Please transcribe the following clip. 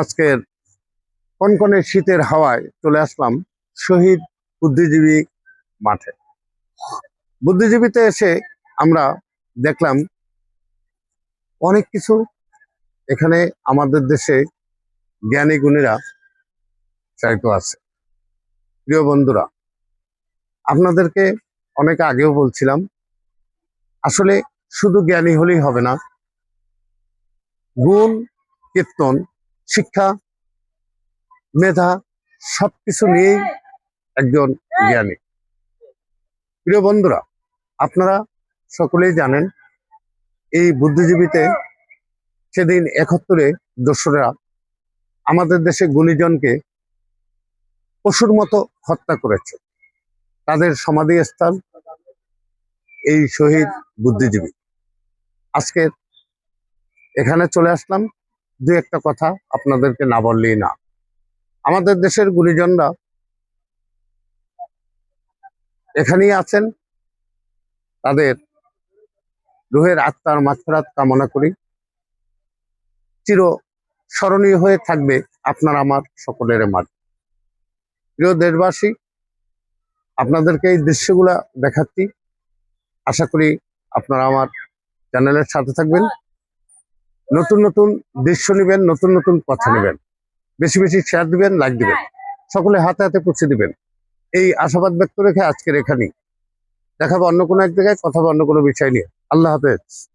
আজকের কনকনে শীতের হাওয়ায় চলে আসলাম শহীদ বুদ্ধিজীবী মাঠে। বুদ্ধিজীবীতে এসে আমরা দেখলাম অনেক কিছু। এখানে আমাদের দেশে জ্ঞানী গুণীরা চাইতো আছে। প্রিয় বন্ধুরা, আপনাদেরকে অনেক আগেও বলছিলাম, আসলে শুধু জ্ঞানী হলেই হবে না, গুণ, কীর্তন শিক্ষা, মেধা, সবকিছু নিয়েই একজন জ্ঞানী। প্রিয় বন্ধুরা, আপনারা সকলেই জানেন, এই বুদ্ধিজীবীতে সেদিন একাত্তরে দোসরা আমাদের দেশে গুণীজনকে পশুর মতো হত্যা করেছে। তাদের সমাধিস্থল এই শহীদ বুদ্ধিজীবী। আজকে এখানে চলে আসলাম। দু একটা কথা আপনাদেরকে না বললেই না। আমাদের দেশের গুণীজনরা এখানেই আছেন। তাদের রুহের আত্মার মাত্রাত কামনা করি। চির স্মরণীয় হয়ে থাকবে আপনার আমার সকলের মাঝে। প্রিয় দেশবাসী, আপনাদেরকে এই দৃশ্যগুলা দেখাচ্ছি। আশা করি আপনারা আমার চ্যানেলের সাথে থাকবেন। নতুন নতুন দৃশ্য নেবেন, নতুন নতুন কথা নেবেন। বেশি বেশি শেয়ার দিবেন লাইক দিবেন। সকলে হাতে হাতে পৌঁছে দিবেন। এই আশাবাদ ব্যক্ত রেখে আজকের এখানেই। দেখাবো অন্য কোনো এক জায়গায়, কথা বা অন্য কোনো বিষয় নিয়ে। আল্লাহ হাফেজ।